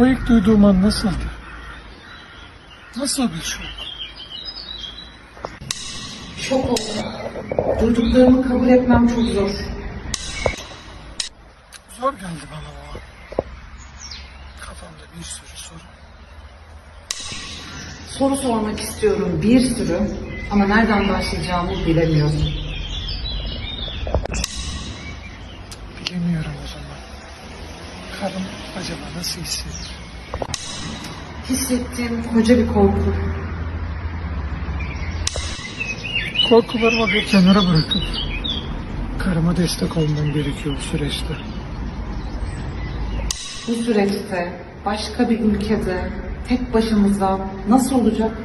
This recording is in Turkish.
O ilk duyduğum an nasıldı? Nasıl bir şok? Şok oldum. Duyduklarımı kabul etmem çok zor. Zor geldi bana o an. Kafamda bir sürü soru. Soru sormak istiyorum bir sürü ama nereden başlayacağımı bilemiyorum. Bilemiyorum o zaman. Karım acaba nasıl hissediyor? Hissettiğim koca bir korku. Korkularımı bir kenara bırakıp karıma destek olmam gerekiyor bu süreçte. Bu süreçte başka bir ülkede tek başımıza nasıl olacak